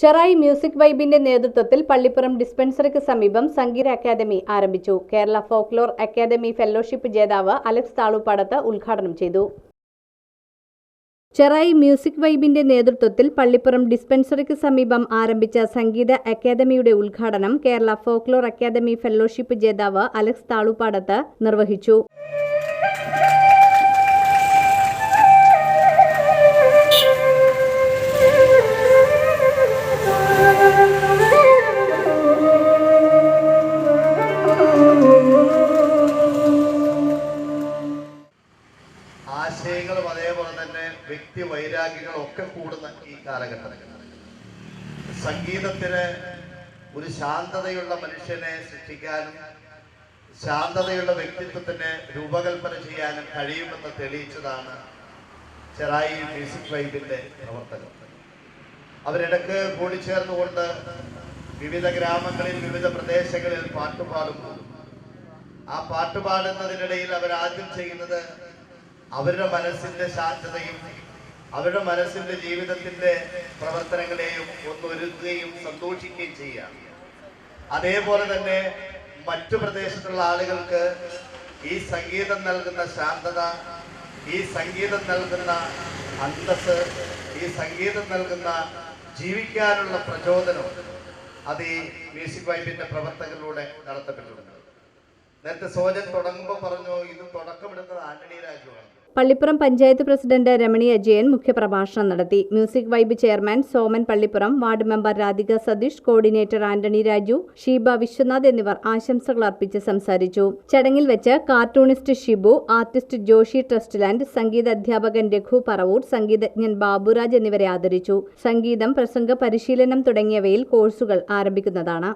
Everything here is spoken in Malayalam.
ചെറായി മ്യൂസിക് വൈബിന്റെ നേതൃത്വത്തിൽ പള്ളിപ്പുറം ഡിസ്പെൻസറിക്ക് സമീപം സംഗീത അക്കാദമി ആരംഭിച്ചു. കേരള ഫോക്ലോർ അക്കാദമി ഫെലോഷിപ്പ് ജേതാവ് അലക്സ് താളുപ്പാടത്ത് ഉദ്ഘാടനം ചെയ്തു. ചെറായി മ്യൂസിക് വൈബിന്റെ നേതൃത്വത്തിൽ പള്ളിപ്പുറം ഡിസ്പെൻസറിക്ക് സമീപം ആരംഭിച്ച സംഗീത അക്കാദമിയുടെ ഉദ്ഘാടനം കേരള ഫോക്ലോർ അക്കാദമി ഫെലോഷിപ്പ് ജേതാവ് അലക്സ് താളുപ്പാടത്ത് നിർവഹിച്ചു. അതേപോലെ തന്നെ വ്യക്തി വൈരാഗ്യങ്ങളും ഒക്കെ കൂടുന്ന ഈ കാലഘട്ടത്തിൽ. സംഗീതത്തിന് ഒരു ശാന്തതയുള്ള മനുഷ്യനെ സൃഷ്ടിക്കാനും ശാന്തതയുള്ള വ്യക്തിത്വത്തിന് രൂപകൽപ്പന ചെയ്യാനും കഴിയുമെന്ന് തെളിയിച്ചതാണ് ചെറായി മ്യൂസിക് വൈബിന്റെ പ്രവർത്തകർ. അവരിടക്ക് കൂടിച്ചേർന്നുകൊണ്ട് വിവിധ ഗ്രാമങ്ങളിൽ വിവിധ പ്രദേശങ്ങളിൽ പാട്ടുപാടുന്നു. ആ പാട്ടുപാടുന്നതിനിടയിൽ അവരാദ്യം ചെയ്യുന്നത് അവരുടെ മനസ്സിന്റെ ശാന്തതയും അവരുടെ മനസ്സിന്റെ ജീവിതത്തിന്റെ പ്രവർത്തനങ്ങളെയും ഒന്നൊരുക്കുകയും സന്തോഷിക്കുകയും ചെയ്യാം അതേപോലെ തന്നെ മറ്റു പ്രദേശത്തുള്ള ആളുകൾക്ക് ഈ സംഗീതം നൽകുന്ന ശാന്തത ഈ സംഗീതം നൽകുന്ന അന്തസ് ഈ സംഗീതം നൽകുന്ന ജീവിക്കാനുള്ള പ്രചോദനം അത് ഈ മ്യൂസിക് വൈബിന്റെ പ്രവർത്തകരിലൂടെ നടത്തപ്പെട്ടിട്ടുണ്ട്. നേരത്തെ സോജൻ തുടങ്ങുമ്പോൾ പറഞ്ഞു ഇത് രാജുവാണ് പള്ളിപ്പുറം പഞ്ചായത്ത് പ്രസിഡന്റ് രമണി അജയൻ മുഖ്യപ്രഭാഷണം നടത്തി. Music vibe chairman Soman Pallippuram ward member Radhika Satheesh coordinator Antony Raju Sheeba Vishwanath എന്നിവർ ആശംസകൾ അർപ്പിച്ച് സംസാരിച്ചു. ചടങ്ങിൽ വെച്ച് cartoonist Shibu artist Joshy Trustland സംഗീത അധ്യാപകൻ രഘു പറവൂർ സംഗീതജ്ഞൻ ബാബുരാജ് എന്നിവരെ ആദരിച്ചു. സംഗീതം പ്രസംഗ പരിശീലനം തുടങ്ങിയവയിൽ കോഴ്സുകൾ ആരംഭിക്കുന്നതാണ്.